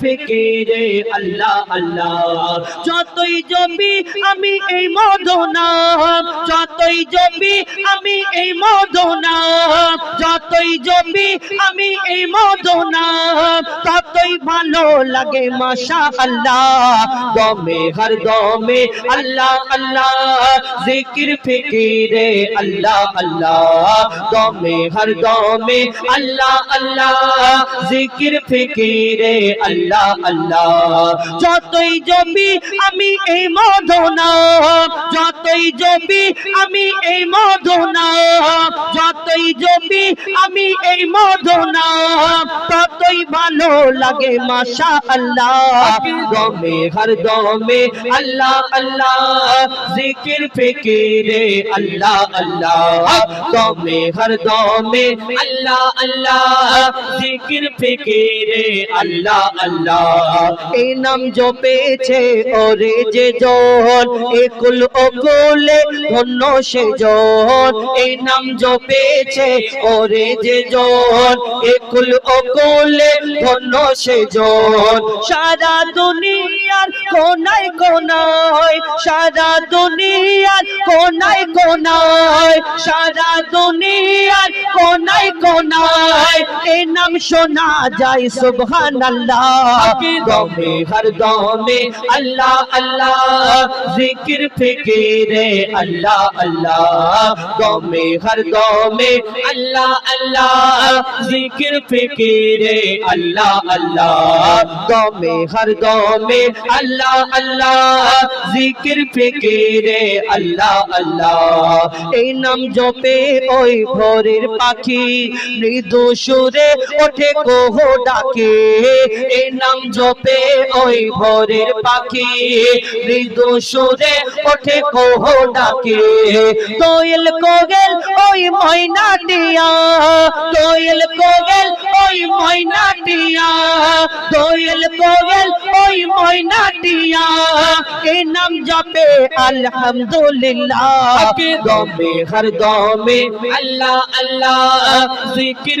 ফিকিরে, আল্লাহ আল্লাহ। যতই জপি আমি এই যতই জপি আমি এই যতই জপি আমি এই ততই ভালো লাগে মাশা আল্লাহ দমে, হর দমে আল্লাহ আল্লাহ, জিকির, ফিকিরে, আল্লাহ আল্লাহ। দমে, হর দমে আল্লাহ আল্লাহ। জিকির, ফিকিরে আল্লাহ আল্লাহ। যতই জপি আমি এই মদনা, যতই জপি আমি এই মদনা, যতই জপি আমি এই মদনা, ততই ভালো লাগে মাশা আল্লাহ দমে, হর দমে, আল্লাহ আল্লাহ। জিকির, ফিকিরে আল্লাহ আল্লাহ। দমে, হর দমে, আল্লাহ আল্লাহ। জিকির, ফিকিরে আল্লাহ আল্লাহ। এই নাম জপেছে ওরে যে জন একুল অকুলে ধন্য সে জন এই নাম জপেছে ওরে যে জন একুল অকুলে ধন্য সে জন সারা দুনিয়ার কোনায় কোনায়, সারা দুনিয়ার কোনায় কোনায়, সারা দুনিয়ার কোনায় কোনায়। এই নাম শোনা যায়, সুবহানাল্লাহ। দমে, হর দমে, আল্লাহ আল্লাহ। জিকির, ফিকিরে, আল্লাহ আল্লাহ। দমে, হর দমে, আল্লাহ আল্লাহ। জিকির, ফিকিরে, আল্লাহ আল্লাহ। দমে, হর দমে, আল্লাহ আল্লাহ। জিকির, ফিকিরে, আল্লাহ আল্লাহ। এই নাম জপে ওই ভোরের পাখি, মৃদু সুরে ওঠে কোহ ডাকে। এই নাম জপে ওই ভোরের পাখি। মৃদু সুরে ওঠে কোহ ডাকে। কোয়েল কোগেল ওই ময়না টিয়া। কোয়েল কোগেল ওই ময়না টিয়া। কোয়েল কোগেল ওই ময়না টিয়া। এই নাম জপে আলহামদুলিল্লাহ। দমে হর দমে। আল্লাহ আল্লাহ জিকির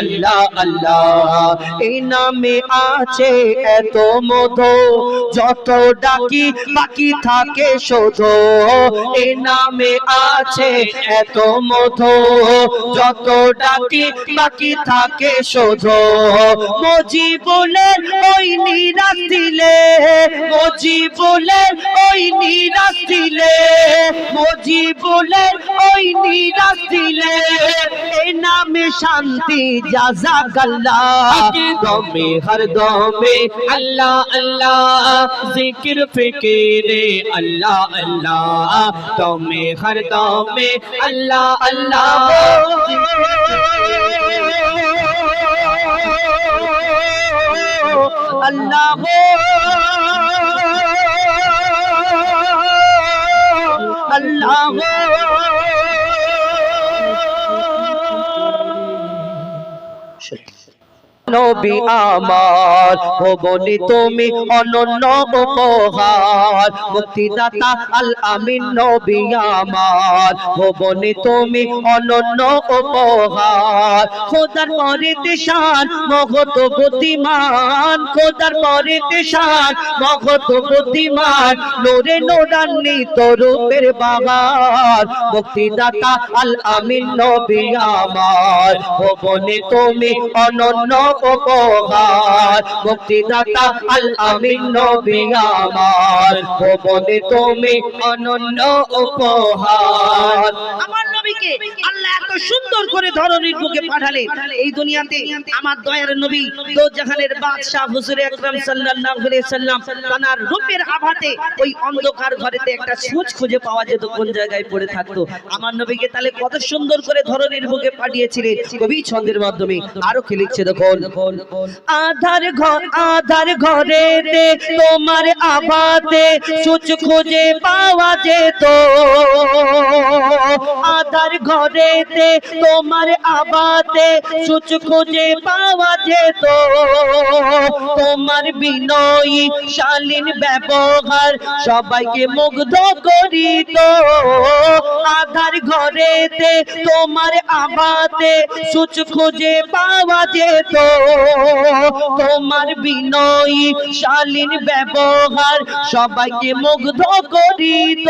আল্লাহ আল্লাহ। এই নামে আছে এত মধু, যত ডাকি বাকি থাকে শোধ। এই নামে আছে এত মধু, যত ডাকি বাকি থাকে শোধ। মজি বলে ওই নিরাশ দিলে মজি ওই নিরাশ দিলে মজি ওই নিরাশ দিলে। এই নামে শান্তি জাজাকাল্লাহ দমে হর দমে আল্লাহ আল্লাহ জিকির ফিকিরে আল্লাহ আল্লাহ দমে হর দমে আল্লাহ আল্লাহ আল্লাহ নবী আমার। ভবনে তুমি অনন্য উপহার মুক্তিদাতা আল আমিন নবী আমার। ভবনে তুমি অনন্য উপহার খোদার পরে তেশান মগত বুদ্ধিমান। খোদার পরে তেশান মগত বুদ্ধিমান। নোরে নোরান্বিত রূপের বাগার মুক্তিদাতা আল আমিন নবী আমার। ভবনে তুমি অনন্য আল আমিন নবী আমার। ভবনে তুমি অনন্য উপহার। একটা খুঁজে পাওয়া যেত, কোন জায়গায় থাকতো। আমার নবীকে তাহলে কত সুন্দর করে বুকে ছন্দের মাধ্যমে। আরও কি লিখছে দেখুন? আধার ঘর, আধার ঘরেতে, তোমার আভাতে সুচ খুঁজে পাওয়া যেত। আধার ঘরেতে, তোমার আবাতে সুচ খুঁজে পাওয়া যেত। তোমার বিনয়ী, শালীন ব্যবহার সবাইকে মুগ্ধ করিত। আধার ঘরেতে, তোমার আবাতে সুচ খুঁজে পাওয়া যেত। তোমার বিনয়ী শালীন ব্যবহার সবাইকে মুগ্ধ করিত।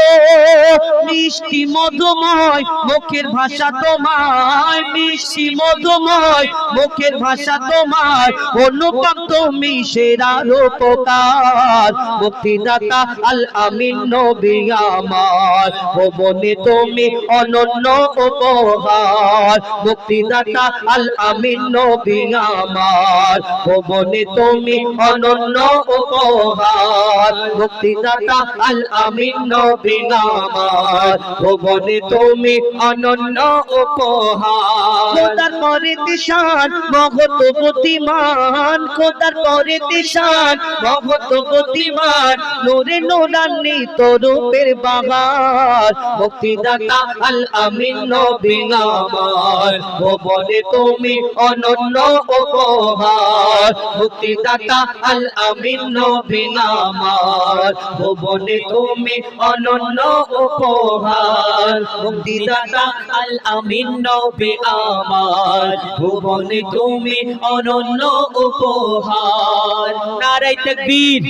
মিষ্টি মধুময় মুখের ভাষা তোমার, মিষ্টি মধুময় মুখের ভাষা তোমার। অনুপম তুমি সেরা উপকার মুক্তিদাতা আল আমিন নবী আমার। ভবনে তুমি অনন্য উপহার। মুক্তিদাতা আল আমিন নবী আমার। ভবনে তুমি অনন্য উপহার। মুক্তিদাতা আল আমিন নবী আমার। ভবনে তুমি অনন্য উপহার। পরে দিশান মহত বুদ্ধিমান। খোদার পরে দিশান মহত বুদ্ধিমান। নূরে নূরান্বিত রূপের বাহার। মুক্তিদাতা আল আমিন নবী আমার ভবনে তুমি অনন্য উপহার। মুক্তিদাতা আল আমিন নবী আমার ভবনে তুমি অনন্য উপহার। মুক্তিদাতা আল আমিন নবী আমার ভুবনে তুমি অনন্য উপহার। নারাই তাকবীর।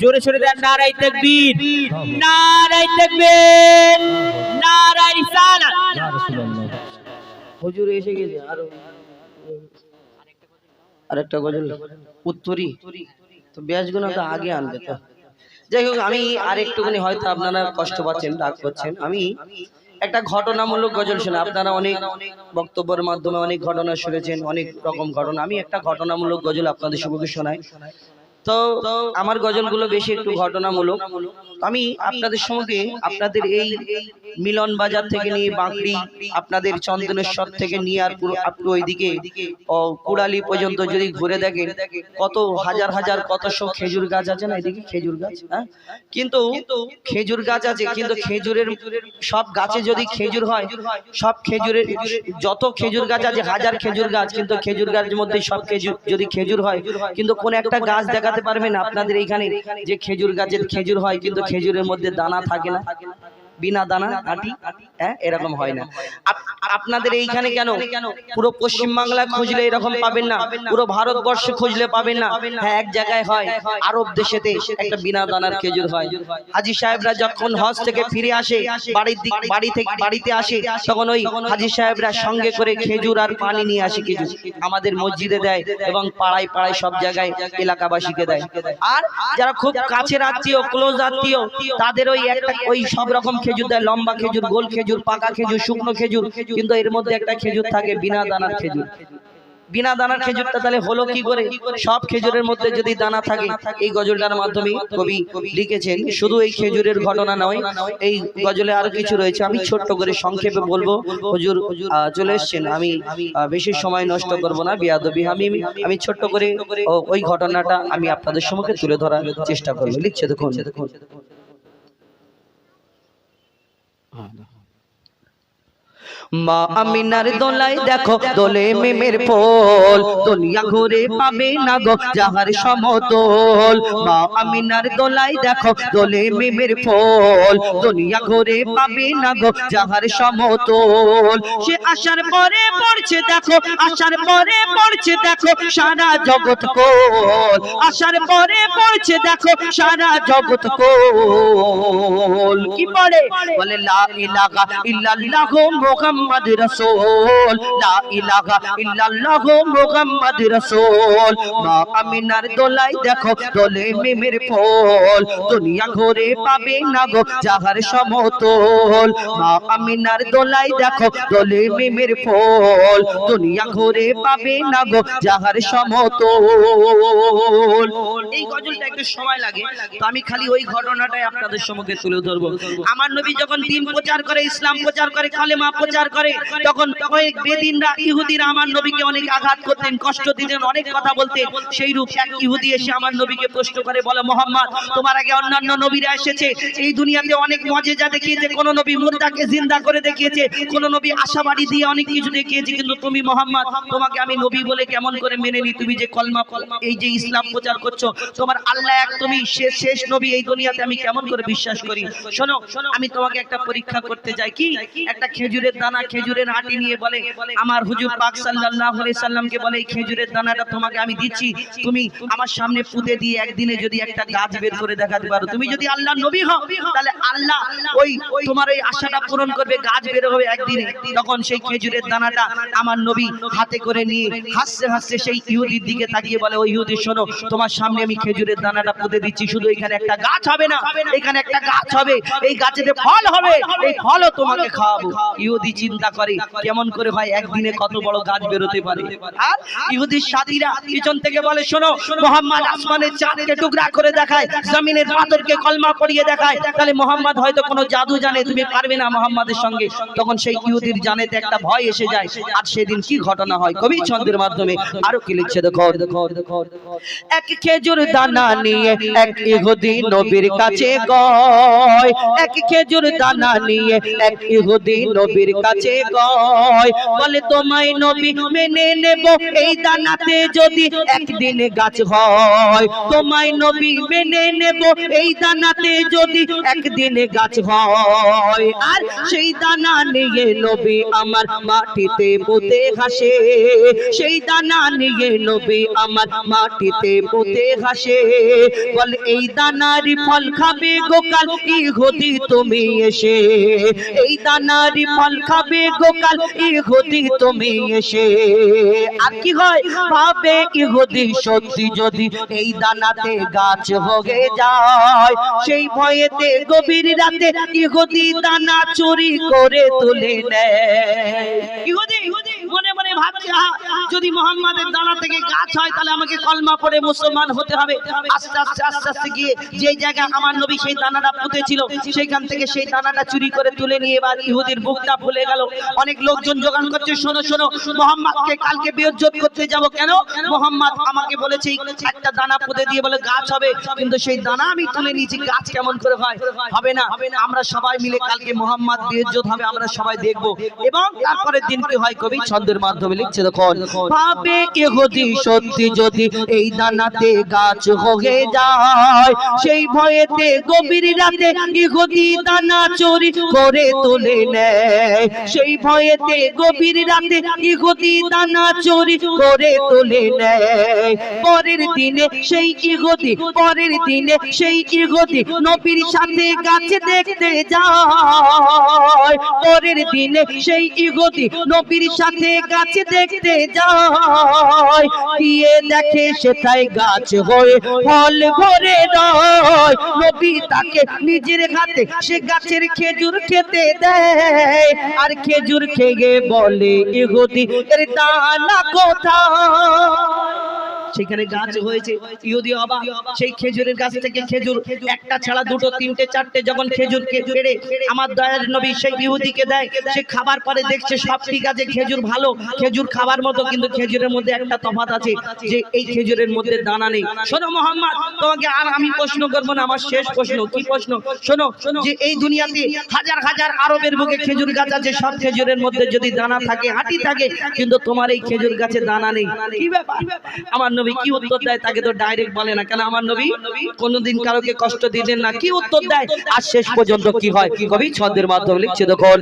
জোরে সরে দেন নারাই তাকবীর। নারাই তাকবীর। নারাই রিসালাত হুজুর এসে গেছে আরও আরেকটা গজল উত্তরি। তো ব্যাসগুলো তো আগে আনবে তো। যাই হোক আমি আরেকটুখানি হয়তো আপনারা কষ্ট পাচ্ছেন রাগ করছেন। আমি একটা ঘটনামূলক গজল শুনে আপনারা অনেক বক্তব্যের মাধ্যমে অনেক ঘটনা শুনেছেন অনেক রকম ঘটনা। আমি একটা ঘটনামূলক গজল আপনাদের সবাইকে শোনাই। তো আমার গজলগুলো বেশি একটু ঘটনামূলক। আমি আপনাদের সঙ্গে আপনাদের এই মিলন বাজার থেকে নিয়ে বাঁকড়ি আপনাদের চন্দনেশ্বর থেকে নিয়ে আর পুরো আপনি ওইদিকে ও কুড়ালি পর্যন্ত যদি ঘুরে দেখেন কত হাজার হাজার কত সব খেজুর গাছ আছে না এদিকে? খেজুর গাছ হ্যাঁ? কিন্তু খেজুর গাছ আছে কিন্তু খেজুরের সব গাছে যদি খেজুর হয় সব খেজুরের যত খেজুর গাছ আছে হাজার খেজুর গাছ কিন্তু খেজুর গাছের মধ্যে সব খেজুর যদি খেজুর হয় কিন্তু কোন একটা গাছ দেখাতে পারবেন আপনাদের এইখানে যে খেজুর গাছের খেজুর হয় কিন্তু খেজুরের মধ্যে দানা থাকে না বিনা দানা আটি হ্যাঁ এরকম হয় না। আপ- আপনাদের এইখানে কেন? পুরো পশ্চিম বাংলায় খুঁজলে এরকম পাবেন না। পুরো ভারতবর্ষে খুঁজলে পাবেন না। হ্যাঁ এক জায়গায় হয়। আরব দেশেতে একটা বিনা দানার খেজুর হয়। হাজি সাহেবরা যখন হজ থেকে ফিরে আসে, বাড়ির দিক, বাড়ি থেকে, বাড়িতে আসে, তখন ওই হাজি সাহেবরা সঙ্গে করে খেজুর আর পানি নিয়ে আসে খেজুর। আমাদের মসজিদে দেয় এবং পাড়ায় পাড়ায় সব জায়গায় এলাকাবাসীকে দেয়। আর যারা খুব কাছের আত্মীয় ক্লোজ আত্মীয়, তাদের ওই একটা, ওই সব রকম খেজুর দেয়, লম্বা খেজুর, গোল খেজুর, পাকা খেজুর, শুকনো খেজুর, কিন্তু এর মধ্যে একটা খেজুর থাকে বিনা দানার খেজুর। বিনা দানার খেজুরটা তাহলে হলো কি করে? সব খেজুরের মধ্যে যদি দানা থাকে, এই গজলটার মাধ্যমে কবি লিখেছেন, শুধু এই খেজুরের ঘটনা নয়, এই গজলে আরও কিছু রয়েছে, আমি ছোট্ট করে সংক্ষেপে বলব। হুজুর চলে এসছেন, আমি বেশি সময় নষ্ট করব না, বিয়াদবি আমি আমি ছোট্ট করে ওই ঘটনাটা আমি আপনাদের সম্মুখে তুলে ধরার চেষ্টা করব। লিখছে দেখুন। هذا মা আমিনার দোলাই দেখো, দোলে মেমের পোল দুনিয়া ঘুরে পাবে না গো যাহার সমতল। মা আমিনার দোলাই দেখো, দোলে মেমের পোল দুনিয়া ঘুরে পাবে না গো যাহার সমতল। সে আসার পরে পড়ছে দেখো আসার পরে পড়ছে দেখো, সারা জগৎ কোল। আসার পরে পড়ছে দেখো, সারা জগৎ কোল। কি পড়ে? বলে, লা ইলাহা ইল্লাল্লাহু মুহাম্মাদুর মোহাম্মদ রসুল, লা ইলাহা ইল্লাল্লাহ মোহাম্মদ রসুল। মা আমিনার দোলাই দেখো, দোলে মিমের ফল। দুনিয়া ঘুরে পাবে না গো যাহার সমতল। মা আমিনার দোলাই দেখো, দোলে মিমের ফল। দুনিয়া ঘুরে পাবে না গো যাহার সমতল। এই গজলটা একটু সময় লাগে, তো আমি খালি ওই ঘটনাটাই আপনাদের তুলে ধরবো। আমার নবী যখন দিন প্রচার করে, ইসলাম প্রচার করে, কালেমা প্রচার করে, তখন কয়েক বেদিনরা আমার নবীকে অনেক আঘাত করতেন, কষ্ট দিতেন, অনেক কথা বলতেন। সেই রূপ এক ইহুদি এসে আমার নবীকে প্রশ্ন করে, বলে, মোহাম্মদ, তোমার আগে অন্যান্য নবীরা এসেছে। এই দুনিয়াতে অনেক দেখিয়েছে, কোন নবী জিন্দা করে দেখিয়েছে, কোন নবী আশাবাড়ি দিয়ে অনেক কিছু দেখিয়েছে, কিন্তু তুমি, মোহাম্মদ, তোমাকে আমি নবী বলে কেমন করে মেনে নি তুমি যে কলমা, এই যে ইসলাম প্রচার করছ, তোমার আল্লাহ এক, তুমি শেষ শেষ নবী এই দুনিয়াতে আমি কেমন করে বিশ্বাস করি? শোনো, আমি তোমাকে একটা পরীক্ষা করতে যাই, কি? একটা খেজুরের দানা খেজুরের আটি নিয়ে বলে, আমার হুজুর পাক সাল্লাল্লাহু আলাইহি সাল্লামকে বলে, এই খেজুরের দানাটা তোমাকে আমি দিচ্ছি। তুমি আমার সামনে পুঁতে দিয়ে একদিনে যদি একটা গাছ বের করে দেখাতে পারো। তুমি যদি আল্লাহ নবী হও, তাহলে আল্লাহ ওই তোমার ওই আশাটা পূরণ করবে, গাছ বের হবে একদিনে। তখন সেই খেজুরের দানাটা আমার নবী হাতে করে নিয়ে হাসতে হাসতে সেই ইহুদির দিকে তাকিয়ে বলে, ওই ইহুদি, শোনো, তোমার সামনে আমি খেজুরের দানাটা পুঁতে দিচ্ছি। শুধু এখানে একটা গাছ হবে না, এখানে একটা গাছ হবে। এই গাছেতে ফল হবে, এই ফলও তোমাকে খাওয়াবো। ইহুদি চিন্তা করে, কেমন করে ভাই একদিনে কত বড় গাছ বেরোতে পারে? আর ইহুদির সাথীরা পিছন থেকে বলে, শোনো, মোহাম্মদ আসমানের চাঁদকে টুকরা করে দেখায়, জমিনের পাথরকে কলমা পড়িয়ে দেখায়। তাহলে মোহাম্মদ হয়তো কোনো জাদু জানে, তুমি পারবে না মোহাম্মদের সঙ্গে। তখন সেই ইহুদির জানেতে একটা ভয় এসে যায়, আর সেদিন কি ঘটনা হয়? কবি ছন্দের মাধ্যমে আরও কি লিখছে? দেখো দেখো দেখো, এক খেজুর দানা নিয়ে এক ইহুদি নবীর কাছে গয়। এক খেজুর দানা নিয়ে এক ইহুদি নবীর কাছে গয়। বলে তোমায় নবী মেনে নেব, এই দানাতে যদি একদিনে গাছ হয়। তোমায় নবী মেনে নেব, এই দানাতে যদি একদিনে গাছ হয়। আর সেই দানা নিয়ে নবী আমার মাটিতে পুঁতে হাসে। সেই দানা নিয়ে নবী আমার মাটিতে পুঁতে হাসে। বল, এই দানারি ফল খাবে গোকাল, ইহুদি তুমি এসে। এই দানারি ফল খাবে গোকাল ইহুদি তুমি এসে। আর কি হয়? পাবে ইহুদি সত্যি যদি এই দানাতে গাছ হয়ে যায়। সেই ভয়েতে গভীর রাতে ইহুদি দানা চুরি করে তুলে নেয়। ইহুদি মনে মনে ভাবছে যদি মোহাম্মদের দানা থেকে হয়, তাহলে আমাকে কলমা পড়ে মুসলমান হতে হবে। আস্তে আস্তে আস্তে আস্তে গিয়ে যে জায়গা আমার নবী সেই দানাটা পুঁতেছিল, সেখান থেকে সেই দানাটা চুরি করে তুলে নিয়ে এবার ইহুদির বুকটা ফুলে গেল। অনেক লোকজন জোগান করছে, শোনো শোনো, মোহাম্মদকে কালকে বিয়োজ্জত করতে যাব কেন? মোহাম্মদ আমাকে বলেছে, একটা দানা পুঁতে দিয়ে বলে গাছ হবে, কিন্তু সেই দানা আমি তুলে নিয়েছি, গাছ কেমন করে হয়? হবে না, আমরা সবাই মিলে কালকে মোহাম্মদ বিয়োজ্জত হবে, আমরা সবাই দেখব। এবং তারপরের দিন কি হয়, কবি ছন্দের মাধ্যমে লিখছে, দেখুন ভাবে ইহুদি সত্যি যদি এই দানাতে গাছ হয়ে যায়, সেই ভয়েতে গভীর রাতে ইহুদি দানা চুরি করে তুলে নেয়? সেই ভয়েতে গভীর রাতে ইহুদি দানা চুরি করে তুলে নেয়? পরের দিনে সেই ইহুদি পরের দিনে সেই ইহুদি নবীর সাথে গাছ দেখতে যায়। পরের দিনে সেই ইহুদি নবীর সাথে গাছ দেখতে যায়। গিয়ে দেখে সেটাই গাছ হয়ে ফল ভরে রয়। নবী তাকে নিজের হাতে সে গাছের খেজুর খেতে দেয়। আর খেজুর খেয়ে বলে ইহুদি এর দানা কোথায়? সেখানে গাছ হয়েছে। ইহুদি অবাক, সেই খেজুরের গাছ থেকে খেজুর, একটা ছাড়া দুটো, তিনটে, চারটে, যখন খেজুর পেড়ে আমার দয়ার নবী সেই ইহুদিকে দেয়, সে খাবার পরে দেখছে সব ঠিক আছে খেজুর ভালো। খেজুর খাবার মতো, কিন্তু খেজুরের মধ্যে একটা তফাৎ আছে যে এই খেজুরের মধ্যে দানা নেই। শোনো মোহাম্মদ, তোমাকে আর আমি প্রশ্ন করব না, আমার শেষ প্রশ্ন। কি প্রশ্ন? শোনো যে এই দুনিয়াতে হাজার হাজার আরবের বুকে খেজুর গাছ আছে, সব খেজুরের মধ্যে যদি দানা থাকে, হাঁটি থাকে, কিন্তু তোমার এই খেজুর গাছে দানা নেই। কি ব্যাপার? আমার নবী কি উত্তর দেয়? তাকে তো ডাইরেক্ট বলে না। কেন আমার নবী? কোনোদিন কারোকে কষ্ট দিতেন না। কি উত্তর দেয়? আর শেষ পর্যন্ত কি হয়? কবি ছন্দের মাধ্যমে লিখছে, দেখুন।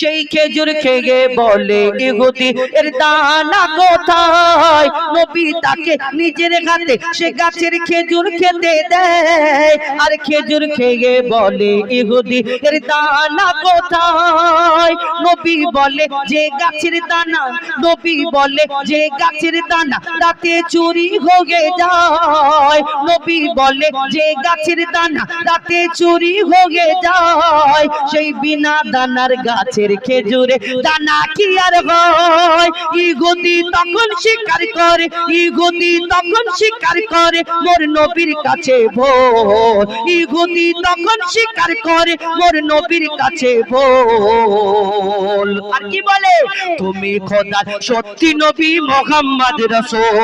সেই খেজুর খেয়ে বলে ইহুদি এর দানা কোথায়? নবী তাকে নিজের হাতে সে গাছের খেজুর খেতে দেয়। আর খেজুর খেয়ে বলে ইহুদি এর দানা কোথায়? নবী বলে, যে গাছের দানা। নবী বলে, যে গাছের দানা। রাতে চুরি হয়ে যায়। নবী বলে, যে গাছের দানা রাতে চুরি হয়ে যায়, সেই বিনা দানার গাছের খেজুরে দানা কি আর হয়? ই গতি তখন স্বীকার করে ই গতি তখন স্বীকার করে, মোর নবীর কাছে ভোর ই গতি তখন স্বীকার করে, মোর নবীর কাছে ভোল আর কি বলে? তুমি খোদা সত্যি নবী মোহাম্মদ রসুল।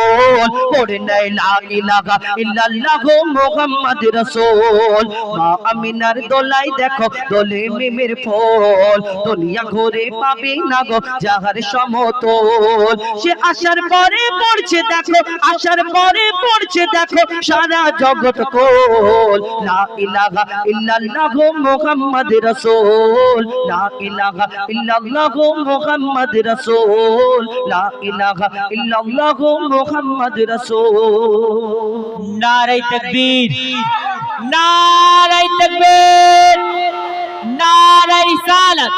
পড়ে নাই লা ইলাহা ইল্লাল্লাহ মোহাম্মদ রসুল। মা আমিনার দোলাই দেখো, দোলে মিমের ফল। দুনিয়া ঘুরে পাবে না গো যাহার সমতল। সে আসার পরে পড়ছে দেখো আসার পরে পড়ছে দেখো, সারা জগৎ কোল। লা ইলাহা ইল্লাল্লাহ মুহাম্মদ রাসূল। লা ইলাহা ইল্লাল্লাহ মুহাম্মদ রাসূল। লা ইলাহা ইল্লাল্লাহ মুহাম্মদ রসুল। নারাই তকবীর। নারাই তকবীর। নারাই রিসালাত।